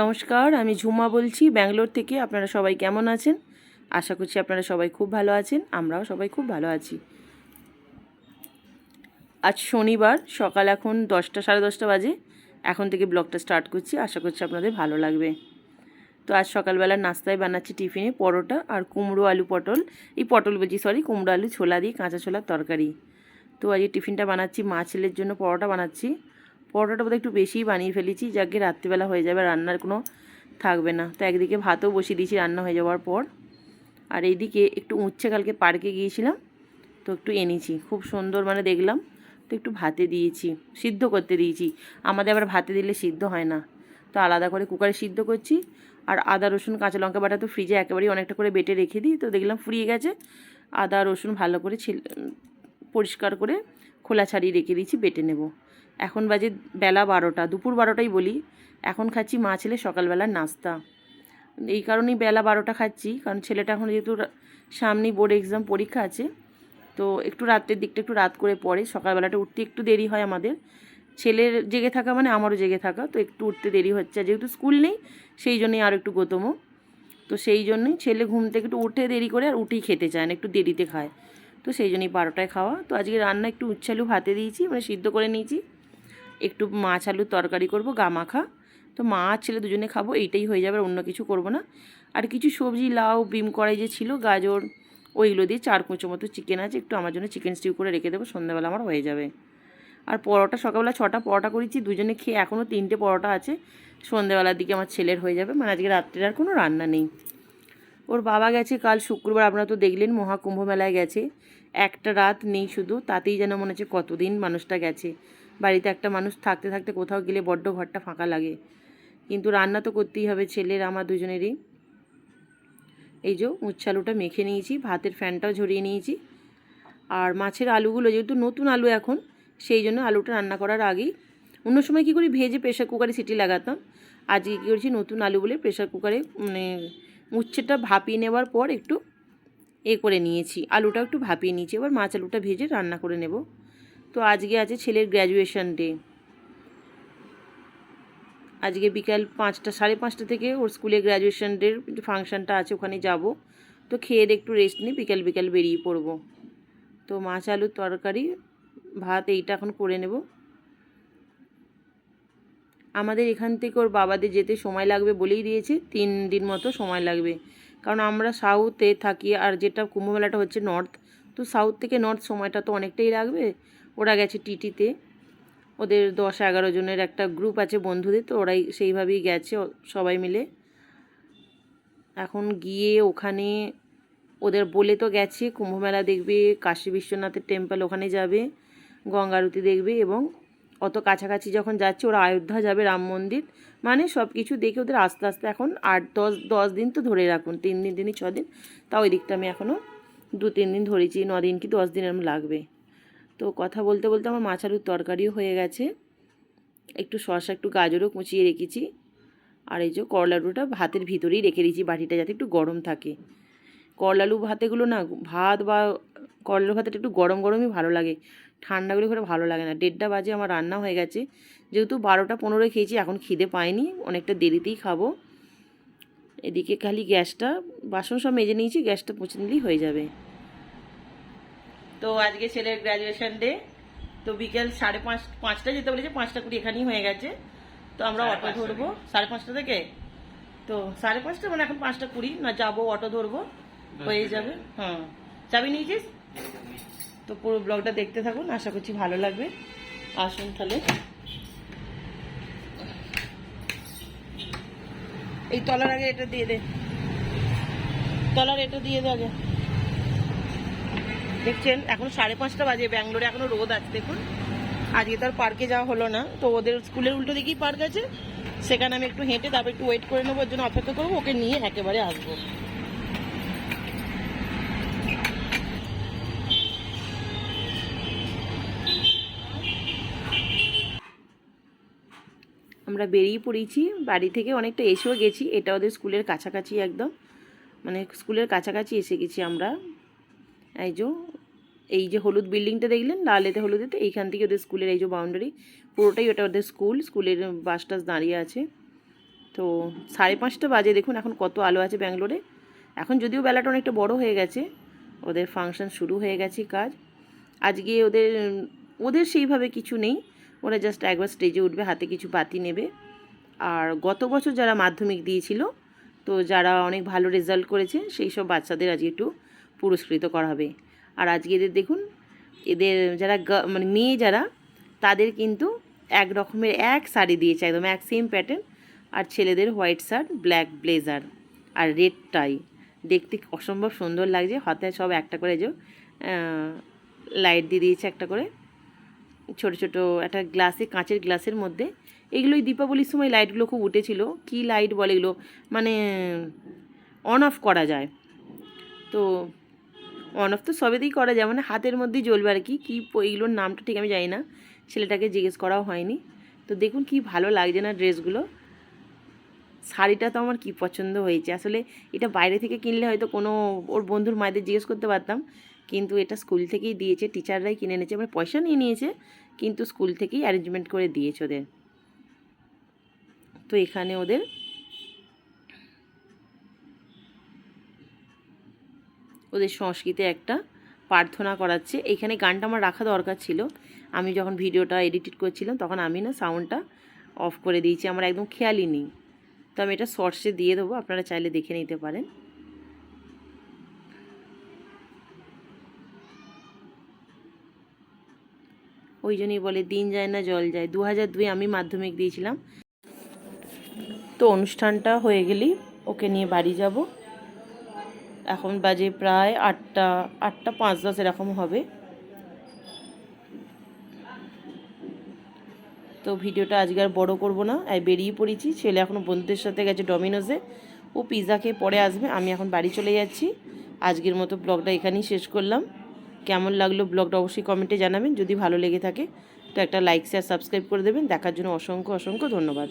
নমস্কার, আমি ঝুমা বলছি, ব্যাঙ্গালোর থেকে। আপনারা সবাই কেমন আছেন? আশা করছি আপনারা সবাই খুব ভালো আছেন, আমরাও সবাই খুব ভালো আছি। আজ শনিবার, সকাল এখন দশটা, সাড়ে দশটা বাজে। এখন থেকে ব্লগটা স্টার্ট করছি, আশা করছি আপনাদের ভালো লাগবে। তো আজ সকালবেলা নাস্তায় বানাচ্ছি টিফিনে পরোটা আর কুমড়ো আলু পটল। এই পটল বলছি সরি কুমড়ো আলু, ছোলা দিয়ে কাঁচা ছোলার তরকারি। তো আজকে টিফিনটা বানাচ্ছি, মা ছেলের জন্য পরোটা বানাচ্ছি। পরোটাটা বোধহয় একটু বেশিই বানিয়ে ফেলেছি, যাকে রাত্রিবেলা হয়ে যাবে, রান্নার কোনো থাকবে না। তো একদিকে ভাতও বসিয়ে দিয়েছি, রান্না হয়ে যাওয়ার পর। আর এইদিকে একটু উচ্ছে কালকে পার্কে গিয়েছিলাম, তো একটু এনেছি। খুব সুন্দর মানে দেখলাম, তো একটু ভাতে দিয়েছি, সিদ্ধ করতে দিয়েছি। আমাদের আবার ভাতে দিলে সিদ্ধ হয় না। তো আলাদা করে কুকারে সিদ্ধ করছি। আর আদা, রসুন, কাঁচা লঙ্কা বাটা তো ফ্রিজে একেবারেই অনেকটা করে বেটে রেখে দিই, তো দেখলাম ফুরিয়ে গেছে। আদা, রসুন ভালো করে ছিল পরিষ্কার করে খোলা ছাড়িয়ে রেখে দিয়েছি, বেটে নেব। এখন বাজে বেলা বারোটা, দুপুর বারোটাই বলি। এখন খাচ্ছি মা ছেলে সকালবেলার নাস্তা। এই কারণেই বেলা বারোটা খাচ্ছি, কারণ ছেলেটা এখন যেহেতু সামনেই বোর্ড এক্সাম পরীক্ষা আছে, তো একটু রাত্রের দিকটা একটু রাত করে পড়ে। সকালবেলাটা উঠতে একটু দেরি হয় আমাদের। ছেলের জেগে থাকা মানে আমারও জেগে থাকা, তো একটু উঠতে দেরি হচ্ছে। যেহেতু স্কুল নেই, সেই জন্যই আর একটু গতমো। তো সেই জন্যই ছেলে ঘুম থেকে একটু উঠে দেরি করে আর উঠেই খেতে চায় না, একটু দেরিতে খায়। তো সেই জন্যই বারোটায় খাওয়া। তো আজকে রান্না একটু উচ্ছালু ভাতে দিয়েছি মানে সিদ্ধ করে নিয়েছি। একটু মাছ আলুর তরকারি করব, গা মাখা। তো মা আর ছেলে দুজনে খাব, এইটাই হয়ে যাবে অন্য কিছু করব না। আর কিছু সবজি, লাউ, বিম কড়াই যে ছিল, গাজর, ওইগুলো দিয়ে চার কুঁচো মতো চিকেন আছে, একটু আমার জন্য চিকেন স্টিউ করে রেখে দেবো, সন্ধ্যাবেলা আমার হয়ে যাবে। আর পরোটা, সকালবেলা ছটা পরোটা করেছি, দুজনে খেয়ে এখনও তিনটে পরোটা আছে। সন্ধ্যাবেলার দিকে আমার ছেলের হয়ে যাবে মানে আজকে রাত্রের আর কোনো রান্না নেই। ওর বাবা গেছে কাল শুক্রবার, আপনারা তো দেখলেন মহাকুম্ভ মেলায় গেছে। একটা রাত নেই শুধু, তাতেই যেন মনে হচ্ছে কতদিন মানুষটা গেছে। বাড়িতে একটা মানুষ থাকতে থাকতে কোথাও গেলে বড্ড ঘরটা ফাঁকা লাগে। কিন্তু রান্না তো করতেই হবে ছেলের আমার দুজনেরই। এই যে উচ্ছে আলুটা মেখে নিয়েছি, ভাতের ফ্যানটাও ঝরিয়ে নিয়েছি। আর মাছের আলুগুলো যেহেতু নতুন আলু এখন, সেই জন্য আলুটা রান্না করার আগেই অন্য সময় কী করি, ভেজে প্রেশার কুকারে সিটি লাগাতাম। আজকে কী করছি, নতুন আলু বলে প্রেশার কুকারে মানে উচ্ছেটা ভাপিয়ে নেওয়ার পর একটু এ করে নিয়েছি। আলুটা একটু ভাপিয়ে নিয়েছি। এবার মাছ আলুটা ভেজে রান্না করে নেব। তো আজকে আছে ছেলের গ্র্যাজুয়েশন ডে আজকে বিকাল পাঁচটা, সাড়ে পাঁচটা থেকে ওর স্কুলে গ্র্যাজুয়েশন ডের ফাংশানটা আছে ওখানে যাব। তো খেয়ে একটু রেস্ট নিয়ে বিকাল বিকাল বেরিয়ে পড়ব। তো মাছ আলুর তরকারি, ভাত এইটা এখন করে নেব। আমাদের এখান থেকে ওর বাবাদের যেতে সময় লাগবে বলেই দিয়েছে, তিন দিন মতো সময় লাগবে। কারণ আমরা সাউথে থাকি আর যেটা কুম্ভমেলাটা হচ্ছে নর্থ, তো সাউথ থেকে নর্থ সময়টা তো অনেকটাই লাগবে। ওরা গেছে টিটিতে, ওদের দশ এগারো জনের একটা গ্রুপ আছে বন্ধুদের, তো ওরাই সেইভাবেই গেছে সবাই মিলে। এখন গিয়ে ওখানে ওদের বলে তো গেছে, কুম্ভমেলা দেখবে, কাশী বিশ্বনাথের টেম্পল ওখানে যাবে, গঙ্গারতি দেখবে এবং অত কাছাকাছি যখন যাচ্ছে, ওরা অযোধ্যা যাবে, রাম মন্দির। মানে সব কিছু দেখে ওদের আস্তে আস্তে এখন আট, দশ দশ দিন তো ধরে রাখুন, তিন দিন দিনই ছ দিন। তা ওই দিকটা আমি এখনও দু, তিন দিন ধরেছি, ন দিন কি দশ দিন এরম লাগবে। তো কথা বলতে বলতে আমার মাছ আলুর তরকারিও হয়ে গেছে। একটু শসা, একটু গাজরও কুচিয়ে রেখেছি। আর এই যে করলালুটা ভাতের ভিতরেই রেখে দিয়েছি, বাটিটা যাতে একটু গরম থাকে। করলালু ভাতেগুলো না, ভাত বা করলালু ভাতটা একটু গরম গরমই ভালো লাগে। ঠান্ডাগুলো করে ভালো লাগে না। দেড়টা বাজে আমার রান্না হয়ে গেছে। যেহেতু বারোটা পনেরোয় খেয়েছি এখন খিদে পাইনি। অনেকটা দেরিতেই খাব। এদিকে খালি গ্যাসটা বাসন সব মেজে নিয়েছি গ্যাসটা পুছে নিলেই হয়ে যাবে। তো আজকে ছেলের গ্র্যাজুয়েশন ডে তো বিকেল সাড়ে পাঁচ পাঁচটা যেতে বলেছে পাঁচটা কুড়ি এখানেই হয়ে গেছে। তো আমরা অটো ধরবো। সাড়ে পাঁচটা থেকে? তো সাড়ে পাঁচটা মানে এখন পাঁচটা কুড়ি না যাব অটো ধরবো। হয়ে যাবে হ্যাঁ। চাবি নিয়েছিস? তো পুরো ব্লগটা দেখতে থাকুন, আশা করছি ভালো লাগবে। আসুন তাহলে। এই তলার আগে এটা দিয়ে দে। তলার এটা দিয়ে দে দেখছেন, এখন সাড়ে পাঁচটা বাজে, ব্যাঙ্গালোরে এখনও রোদ আছে, দেখুন। আজকে তো আর পার্কে যাওয়া হলো না। তো ওদের স্কুলের উল্টো দিকেই পার্ক আছে। সেখানে আমি একটু হেঁটে, তারপর একটু ওয়েট করে নেব, ওর জন্য অপেক্ষা করব, ওকে নিয়ে একেবারে আসব। আমরা বেরিয়ে পড়েছি, বাড়ি থেকে অনেকটা এসেও গেছি, এটা ওদের স্কুলের কাছাকাছি একদম। মানে স্কুলের কাছাকাছি এসে গেছি আমরা। এই যে এই যে হলুদ বিল্ডিংটা দেখলেন, লাল লালেতে হলুদেতে এইখান থেকে ওদের স্কুলের এই যে বাউন্ডারি পুরোটাই ওটা ওদের স্কুল, স্কুলের বাস টাস দাঁড়িয়ে আছে। তো সাড়ে পাঁচটা বাজে, দেখুন এখন কত আলো আছে ব্যাঙ্গালোরে। এখন যদিও বেলাটা অনেকটা বড় হয়ে গেছে, ওদের ফাংশন শুরু হয়ে গেছে কাজ। আজকে ওদের ওদের সেইভাবে কিছু নেই। ওরা জাস্ট একবার স্টেজে উঠবে, হাতে কিছু বাতি নেবে। আর গত বছর যারা মাধ্যমিক দিয়েছিল, তো যারা অনেক ভালো রেজাল্ট করেছে, সেই সব বাচ্চাদের আজকে একটু পুরস্কৃত করা হবে। আর আজকে এদের দেখুন, এদের যারা মানে মেয়ে যারা, তাদের কিন্তু এক রকমের এক শাড়ি দিয়েছে, একদম এক সেম প্যাটার্ন আর ছেলেদের হোয়াইট শার্ট ব্ল্যাক ব্লেজার আর রেড টাই দেখতে অসম্ভব সুন্দর লাগছে, হাতে সব একটা করে যে লাইট দিয়ে দিয়েছে একটা করে। ছোট ছোট একটা গ্লাসে, কাঁচের গ্লাসের মধ্যে। এগুলো দীপাবলির সময় লাইটগুলো খুব উঠেছিল। কি লাইট বলে এগুলো? মানে অন অফ করা যায়। তো অন অফ তো সবেতেই করা যায়। মানে হাতের মধ্যেই জ্বলবে আর কি। কী এগুলোর নামটা ঠিক আমি জানি না। ছেলেটাকে জিজ্ঞেস করাও হয়নি। তো দেখুন কি ভালো লাগছে না ড্রেসগুলো। শাড়িটা তো আমার কি পছন্দ হয়েছে। আসলে এটা বাইরে থেকে কিনলে হয়তো কোনো, ওর বন্ধুর মায়েদের জিজ্ঞেস করতে পারতাম। কিন্তু এটা স্কুল থেকেই দিয়েছে, টিচাররাই কিনে এনেছে মানে পয়সা নিয়ে নিয়েছে, কিন্তু স্কুল থেকেই অ্যারেঞ্জমেন্ট করে দিয়েছে ওদের। তো এখানে ওদের ওদের সংস্কৃতে একটা প্রার্থনা করাচ্ছে। এখানে গানটা আমার রাখা দরকার ছিল। আমি যখন ভিডিওটা এডিট করছিলাম, তখন আমি না সাউন্ডটা অফ করে দিয়েছি। আমার একদম খেয়ালই নেই। তো আমি এটা শর্টসে দিয়ে দেবো, আপনারা চাইলে দেখে নিতে পারেন। ওই জন্যই বলে, দিন যায় না, জল যায়। দু হাজার দুই আমি মাধ্যমিক দিয়েছিলাম। তো অনুষ্ঠানটা হয়ে গেলেই ওকে নিয়ে বাড়ি যাব। এখন বাজে প্রায় আটটা আটটা পাঁচ দশ এরকম হবে। তো ভিডিওটা আজকে আর বড়ো করব না, আর বেরিয়ে পড়েছি। ছেলে এখনও বন্ধুদের সাথে গেছে ডমিনোজে। ও পিৎজা খেয়ে পরে আসবে, আমি এখন বাড়ি চলে যাচ্ছি। আজকের মতো ব্লগটা এখানেই শেষ করলাম। কেমন লাগল ব্লগটা অবশ্যই কমেন্টে জানাবেন। যদি ভালো লেগে থাকে, তো একটা লাইক শেয়ার সাবস্ক্রাইব করে দেবেন। দেখার জন্য অসংখ্য অসংখ্য ধন্যবাদ।